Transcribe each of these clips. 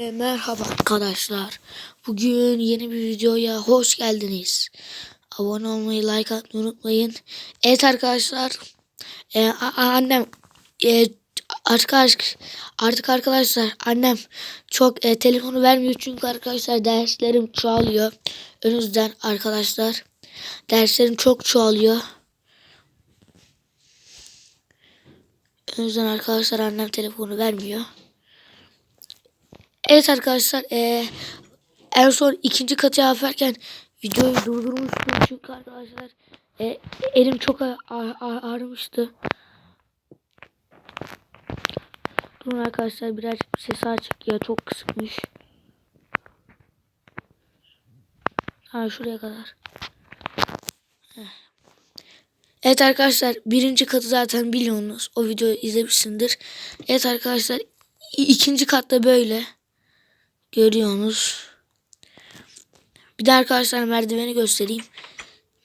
Merhaba arkadaşlar. Bugün yeni bir videoya hoş geldiniz. Abone olmayı, like atmayı unutmayın. Evet arkadaşlar. e, annem e, artık artık artık arkadaşlar annem çok e, telefonu vermiyor çünkü arkadaşlar derslerim çoğalıyor. Önünüzden arkadaşlar. Derslerim çok çoğalıyor. Önünüzden arkadaşlar annem telefonu vermiyor. Evet arkadaşlar eee, en son ikinci katı yaparken videoyu durdurmuştum çünkü arkadaşlar eee, elim çok ağrımıştı. Durun arkadaşlar birazcık sesi açık ya çok kısıkmış. Ha şuraya kadar. Heh. Evet arkadaşlar birinci katı zaten biliyorsunuz. O videoyu izlemişsindir. Evet arkadaşlar ikinci katta böyle. Görüyorsunuz. Bir de arkadaşlar merdiveni göstereyim.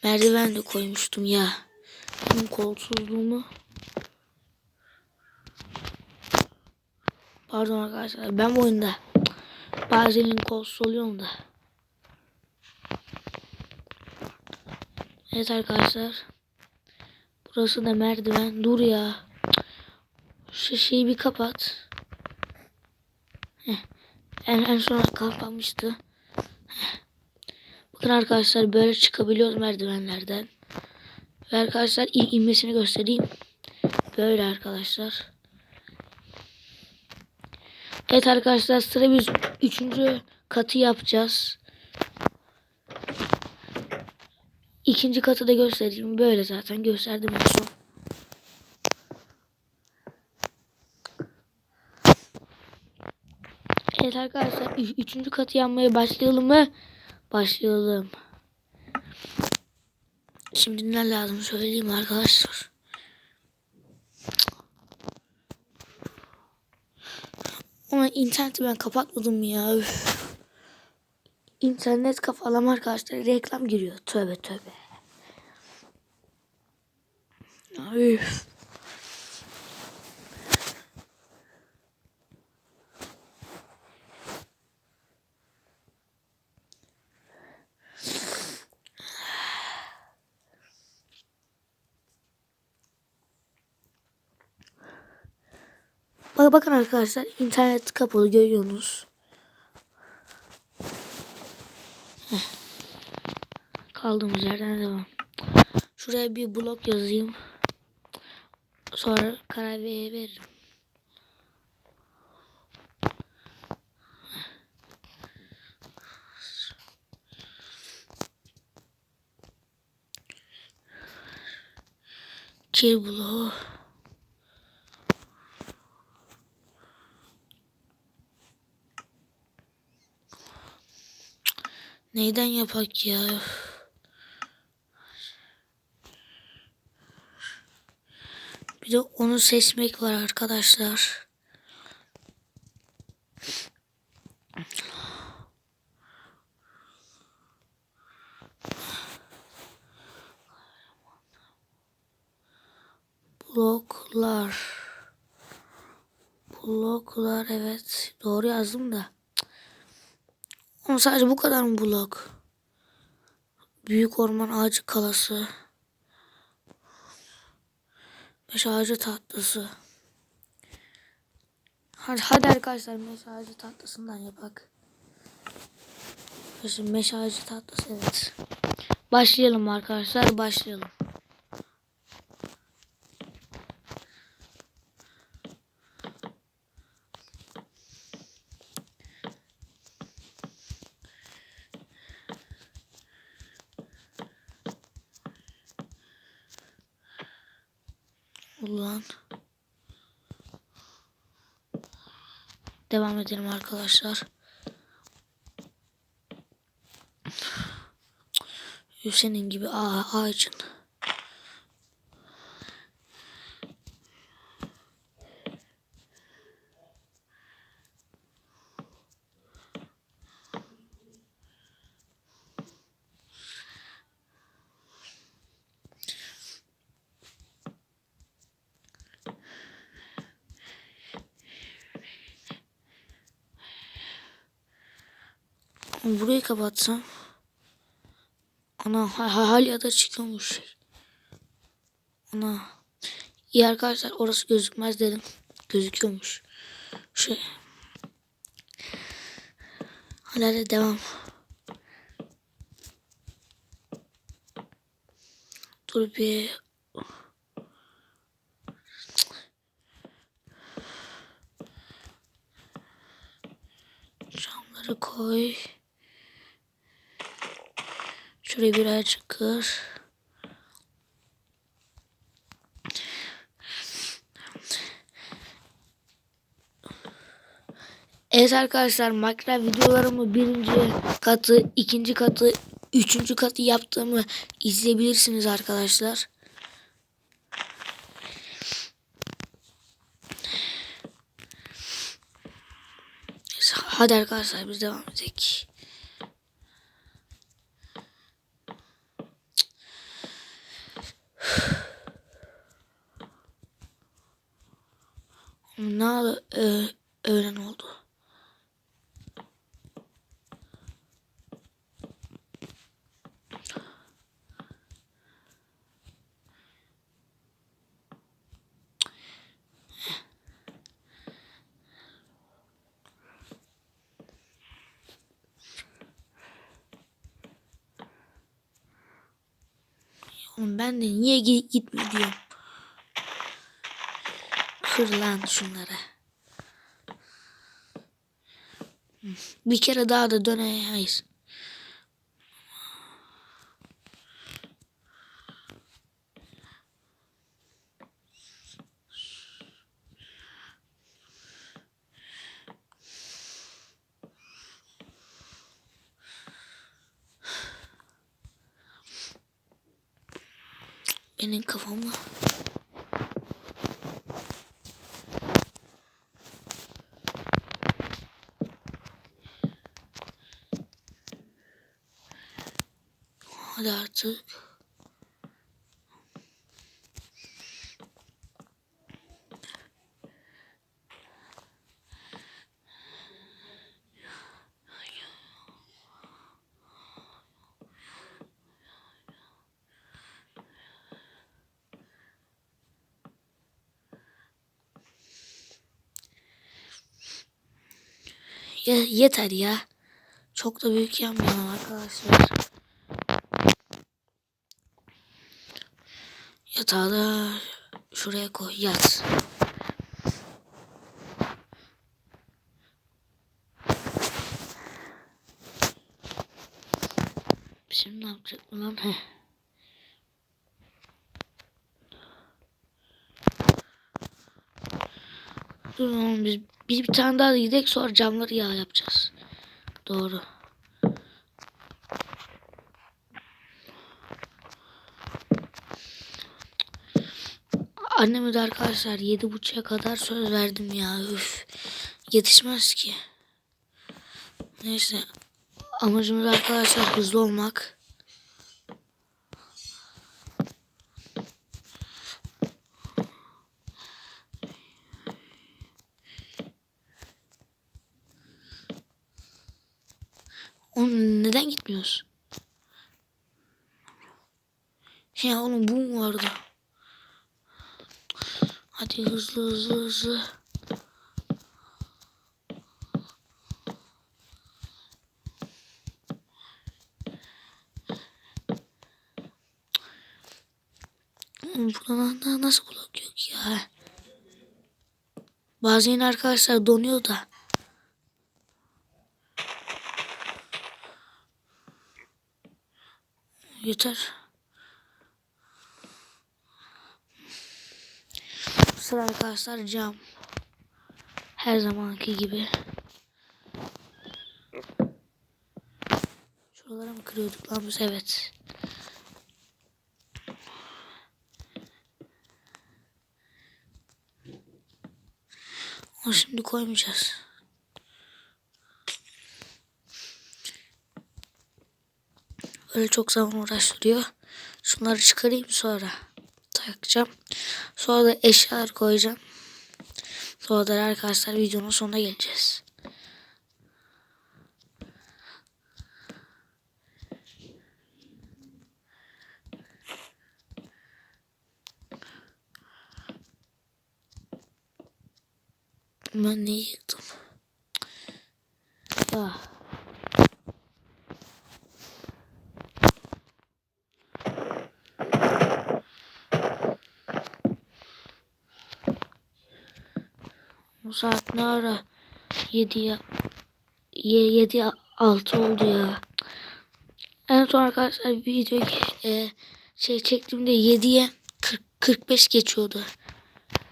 Merdiven de koymuştum ya. Benim kolsuzluğumu. Pardon arkadaşlar ben bu oyunda bazen kolsuz oluyorum da. Evet arkadaşlar. Burası da merdiven. Dur ya. Şu şeyi bir kapat. Heh. En, en son kapanmıştı. Bakın arkadaşlar böyle çıkabiliyoruz merdivenlerden. Ve arkadaşlar in inmesini göstereyim. Böyle arkadaşlar. Evet arkadaşlar sıra biz üçüncü katı yapacağız. İkinci katı da göstereyim. Böyle zaten gösterdim en son. Evet arkadaşlar üç- üçüncü katı yanmaya başlayalım mı? Başlayalım. Şimdi ne lazım söyleyeyim arkadaşlar. Ama interneti ben kapatmadım ya. Üf. İnternet kafalama arkadaşlar reklam giriyor. Tövbe tövbe. Üf. Bak bakın arkadaşlar internet kapalı görüyorsunuz. Kaldığımız yerden devam. Şuraya bir blok yazayım. Sonra karar ver- veririm. Kir bloğu. Neyden yapak ya? Bir de onu seçmek var arkadaşlar. Bloklar. Bloklar evet. Doğru yazdım da. Ama sadece bu kadar mı blok? Büyük orman ağacı kalası. Meş ağacı tatlısı. Hadi, hadi arkadaşlar meş ağacı tatlısından yapak. Şimdi meş ağacı tatlısı evet. Başlayalım arkadaşlar başlayalım. Ulan. Devam edelim arkadaşlar. Senin gibi ağa, ağacın. Ama Burayı kapatsam. Ana ha- ha- hala da çıkıyormuş şey. Ana. İyi arkadaşlar orası gözükmez dedim. Gözüküyormuş. Şey. Hala da devam. Dur bir. Camları koy. Şuraya birazcık kır. Evet arkadaşlar Minecraft videolarımı birinci katı, ikinci katı, üçüncü katı yaptığımı izleyebilirsiniz arkadaşlar. Hadi arkadaşlar biz devam edelim. Ne? Ee, öğlen oldu. Ben de niye gi- gitme diyorum. Kır lan şunları. Bir kere daha da dönemeyiz. Benim Hadi artık. Ya, yeter ya. Çok da büyük yapmayalım arkadaşlar. Yatağı da şuraya koy yat. Şimdi ne yapacak lan? Dur oğlum biz, biz bir tane daha gidelim sonra camları yağ yapacağız. Doğru. Anneme de arkadaşlar yedi buçuğa kadar söz verdim ya. Üf. Yetişmez ki. Neyse. Amacımız arkadaşlar hızlı olmak. Oğlum neden gitmiyoruz? Ya oğlum bu mu vardı? Hadi hızlı hızlı hızlı. Oğlum Buradan da nasıl blok yok ya? Bazen arkadaşlar donuyor da. Yeter. Sıra arkadaşlar cam. Her zamanki gibi. Şuralara mı kırıyorduk lan biz? Evet. Onu şimdi koymayacağız. Öyle çok zaman uğraştırıyor. Şunları çıkarayım sonra takacağım. Sonra da eşyalar koyacağım. Sonra da arkadaşlar videonun sonuna geleceğiz. Ben ne yıktım? Ah. Bu saat ne ara? 7'ye 7 6 oldu ya. En son arkadaşlar video e, şey çektiğimde 7'ye 40, 45 geçiyordu.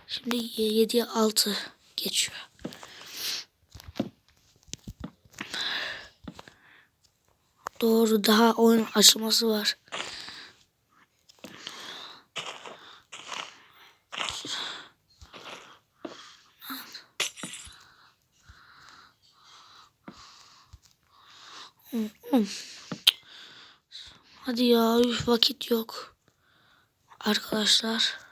Şimdi 7'ye 6 geçiyor. Doğru daha oyun aşaması var. Hadi ya vakit yok. Arkadaşlar.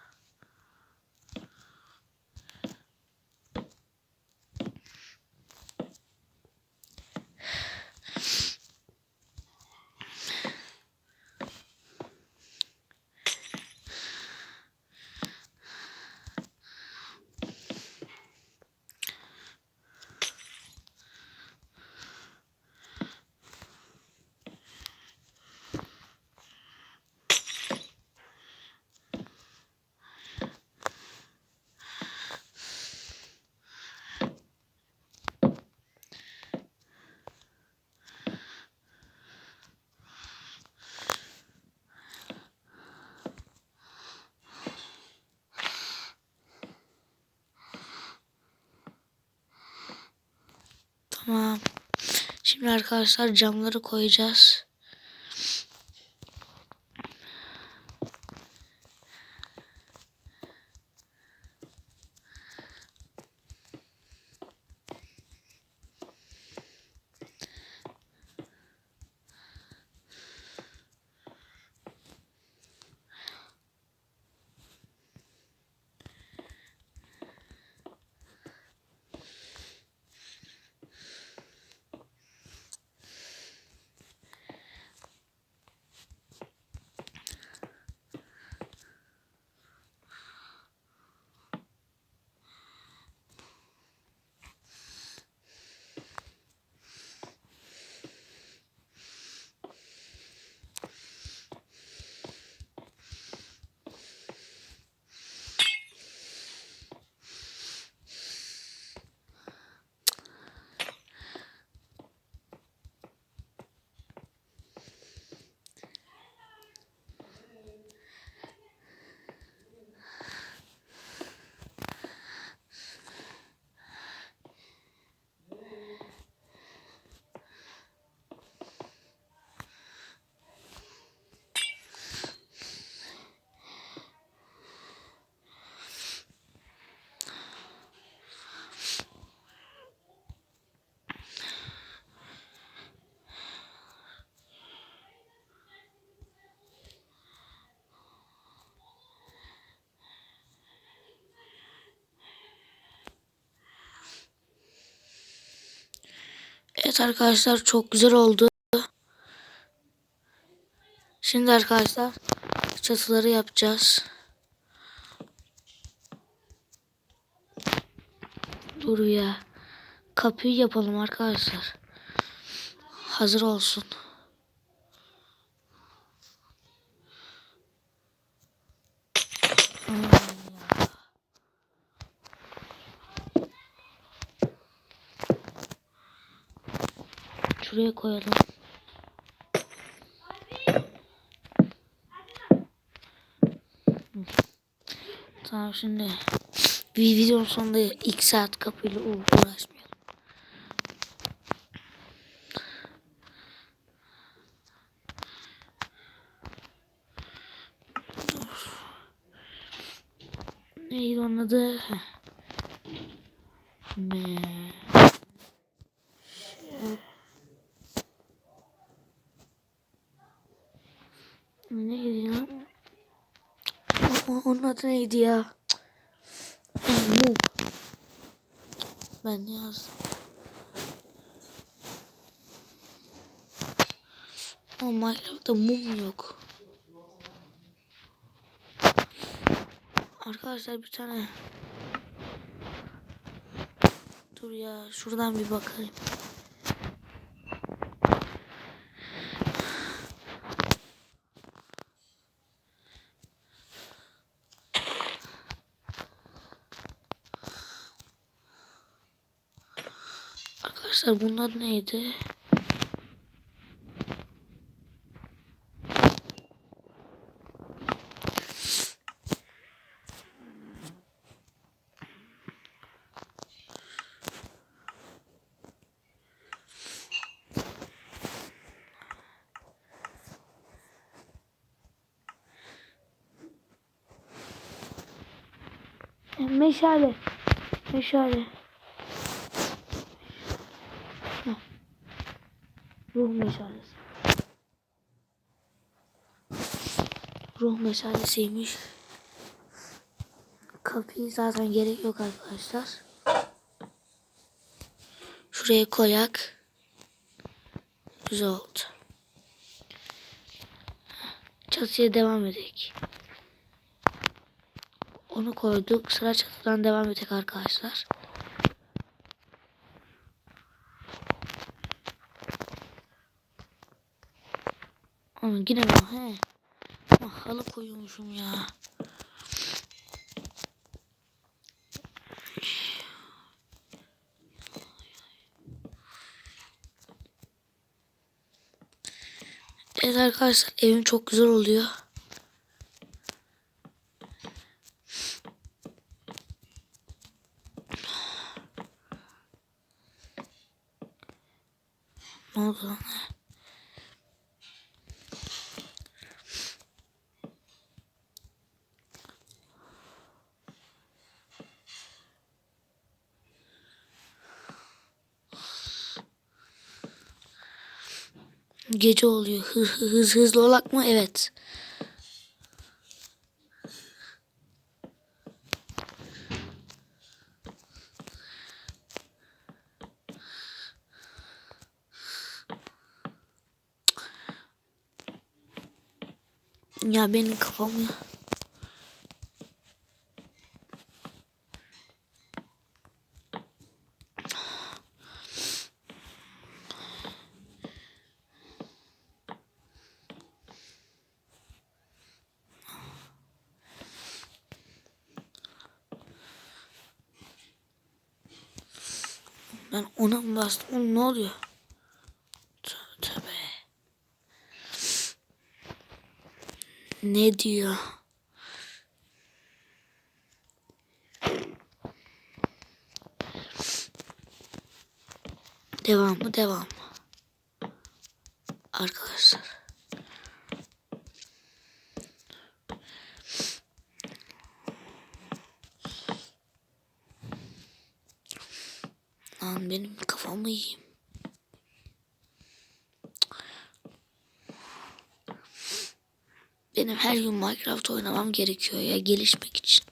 Tamam. Şimdi arkadaşlar camları koyacağız. Evet arkadaşlar çok güzel oldu. Şimdi arkadaşlar çatıları yapacağız. Dur ya. Kapıyı yapalım arkadaşlar. Hazır olsun. Şuraya koyalım. Tamam şimdi bir videonun sonunda ilk saat kapıyla uğraşmayalım. Neydi onun adı? Ne? Neydi ya? O- Onun adı neydi ya? Ben yazdım. Ama Minecraft'ta mum yok. Arkadaşlar bir tane dur ya. Şuradan bir bakalım. Arkadaşlar bunlar neydi? Meşale. Meşale. Ruh meşalesi. Ruh meşalesiymiş. Kapıyı zaten gerek yok arkadaşlar. Şuraya koyak. Güzel oldu. Çatıya devam edelim. Onu koyduk. Sıra çatıdan devam edecek arkadaşlar. Ama yine mi? He. Ah, halı koyuyormuşum ya. Evet arkadaşlar evim çok güzel oluyor. Ne oldu lan? Gece oluyor. Hı, hı, hız hızlı olak mı? Evet. Ya benim kafam. Ben ona mı bastım? Oğlum ne oluyor? Tövbe tövbe. Ne diyor? Devam mı? Devam mı? Arkadaşlar. Lan benim kafamı yiyeyim. Benim her gün Minecraft oynamam gerekiyor ya gelişmek için.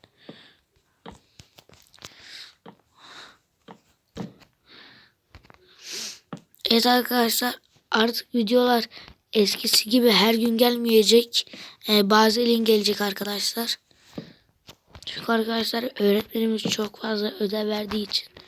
Evet arkadaşlar artık videolar eskisi gibi her gün gelmeyecek. Ee, bazı elin gelecek arkadaşlar. Çünkü arkadaşlar öğretmenimiz çok fazla ödev verdiği için.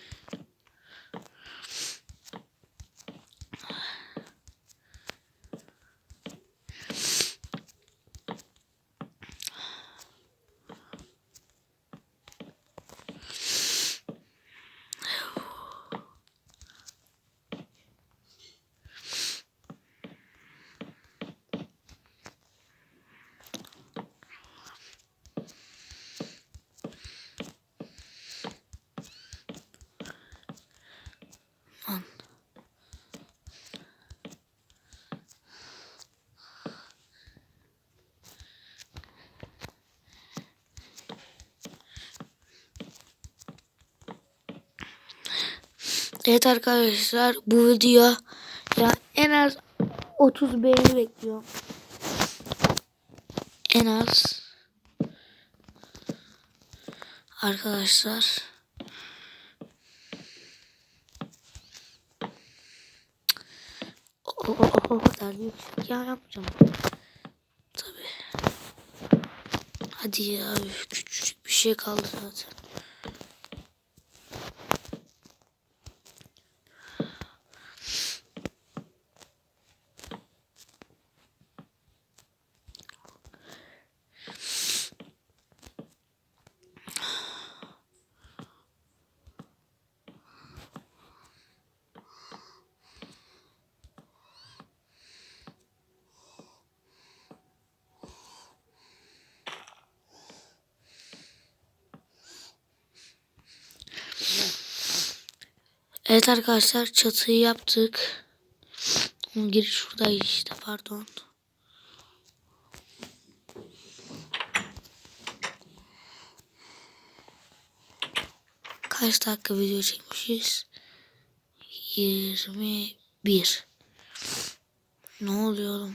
Evet arkadaşlar bu video ya en az 30 beğeni bekliyorum. En az arkadaşlar o, o, o, o yüksek ya yapacağım. Tabi. Hadi ya küçücük bir şey kaldı zaten. Evet arkadaşlar çatıyı yaptık. Giriş şuradaydı işte pardon. Kaç dakika video çekmişiz? 21. Ne oluyor?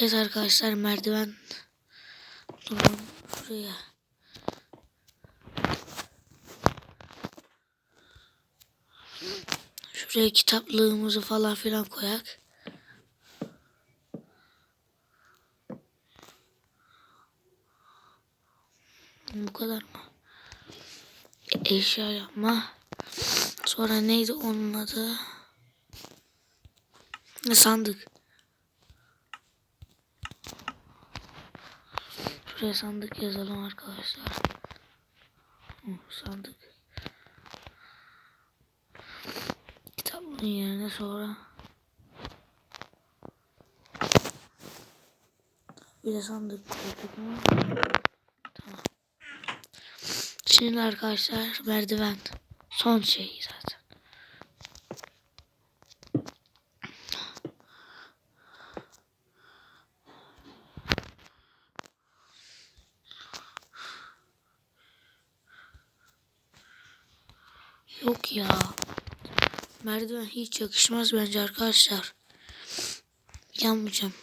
Evet arkadaşlar merdiven Durun şuraya. Şuraya kitaplığımızı falan filan koyak. Bu kadar mı? Eşya yapma. Sonra neydi onun adı? Ne sandık. Şuraya sandık yazalım arkadaşlar. Sandık. Kitabın yerine sonra bir de sandık koyduk mu? Tamam. Şimdi arkadaşlar merdiven. Son şey zaten. Yok ya. Merdiven hiç yakışmaz bence arkadaşlar. Yanmayacağım.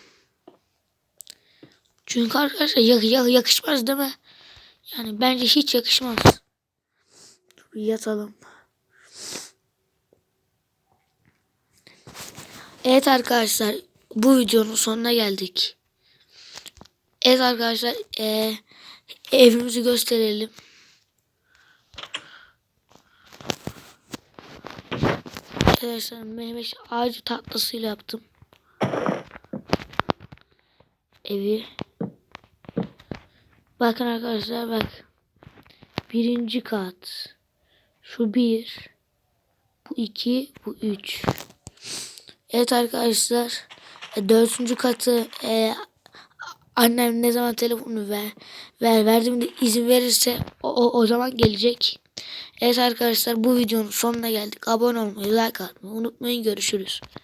Çünkü arkadaşlar yak yak yakışmaz değil mi? Yani bence hiç yakışmaz. Dur yatalım. Evet arkadaşlar bu videonun sonuna geldik. Evet arkadaşlar eee, evimizi gösterelim. Arkadaşlar Mehmet ağacı tatlısıyla yaptım. Evi. Bakın arkadaşlar bak. Birinci kat. Şu bir. Bu iki. Bu üç. Evet arkadaşlar. e, Dördüncü katı e, annem ne zaman telefonu ver, ver verdiğimde izin verirse o, o zaman gelecek. Evet arkadaşlar bu videonun sonuna geldik. Abone olmayı, like atmayı unutmayın. Görüşürüz.